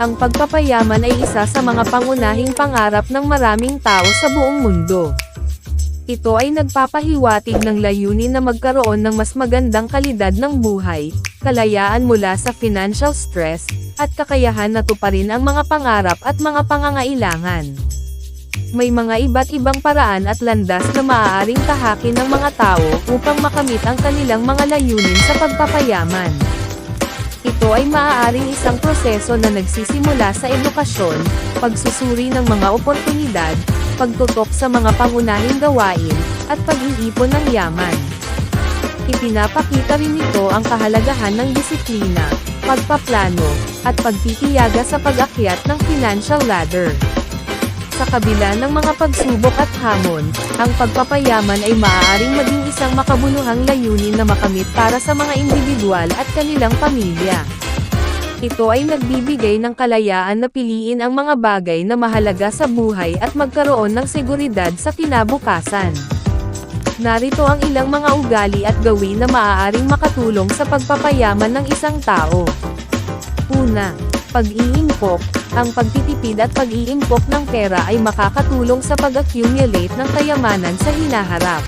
pagpapayaman ay isa sa mga pangunahing pangarap ng maraming tao sa buong mundo. Ito ay nagpapahiwatig ng layunin na magkaroon ng mas magandang kalidad ng buhay, kalayaan mula sa financial stress, at kakayahan na tuparin ang mga pangarap at mga pangangailangan. May mga iba't ibang paraan at landas na maaaring tahakin ng mga tao upang makamit ang kanilang mga layunin sa pagpapayaman. Ito ay maaaring isang proseso na nagsisimula sa edukasyon, pagsusuri ng mga oportunidad, pagtutok sa mga pangunahing gawain, at pag-iipon ng yaman. Ipinapakita rin nito ang kahalagahan ng disiplina, pagpaplano, at pagtitiyaga sa pag-akyat ng financial ladder. Sa kabila ng mga pagsubok at hamon, ang pagpapayaman ay maaaring maging isang makabuluhang layunin na makamit para sa mga individual at kanilang pamilya. Ito ay nagbibigay ng kalayaan na piliin ang mga bagay na mahalaga sa buhay at magkaroon ng seguridad sa kinabukasan. Narito ang ilang mga ugali at gawin na maaaring makatulong sa pagpapayaman ng isang tao. Una, pag-iimpok. Ang pagtitipid at pag-iimpok ng pera ay makakatulong sa pag-accumulate ng kayamanan sa hinaharap.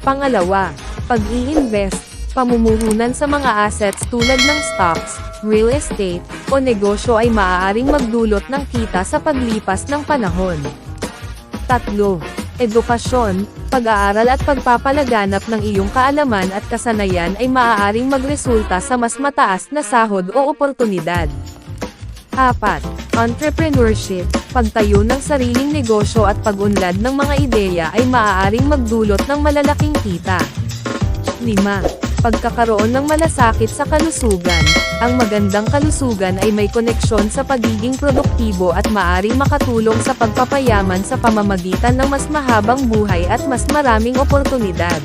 Pangalawa, pag-i-invest. Pamumuhunan sa mga assets tulad ng stocks, real estate, o negosyo ay maaaring magdulot ng kita sa paglipas ng panahon. Tatlo, edukasyon, pag-aaral at pagpapalaganap ng iyong kaalaman at kasanayan ay maaaring magresulta sa mas mataas na sahod o oportunidad. 4. Entrepreneurship, pagtayo ng sariling negosyo at pag-unlad ng mga ideya ay maaaring magdulot ng malalaking kita. 5. Pagkakaroon ng malasakit sa kalusugan, ang magandang kalusugan ay may koneksyon sa pagiging produktibo at maaring makatulong sa pagpapayaman sa pamamagitan ng mas mahabang buhay at mas maraming oportunidad.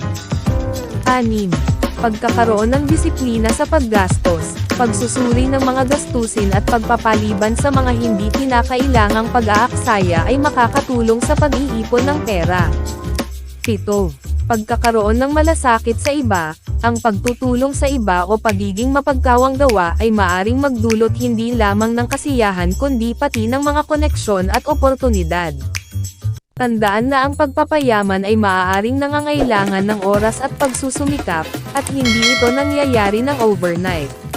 6. Pagkakaroon ng disiplina sa paggastos, pagsusuri ng mga gastusin at pagpapaliban sa mga hindi kinakailangang pag-aaksaya ay makakatulong sa pag-iipon ng pera. 7. Pagkakaroon ng malasakit sa iba, ang pagtutulong sa iba o pagiging mapagkawang gawa ay maaring magdulot hindi lamang ng kasiyahan kundi pati ng mga koneksyon at oportunidad. Tandaan na ang pagpapayaman ay maaaring nangangailangan ng oras at pagsusumikap, at hindi ito nangyayari ng overnight.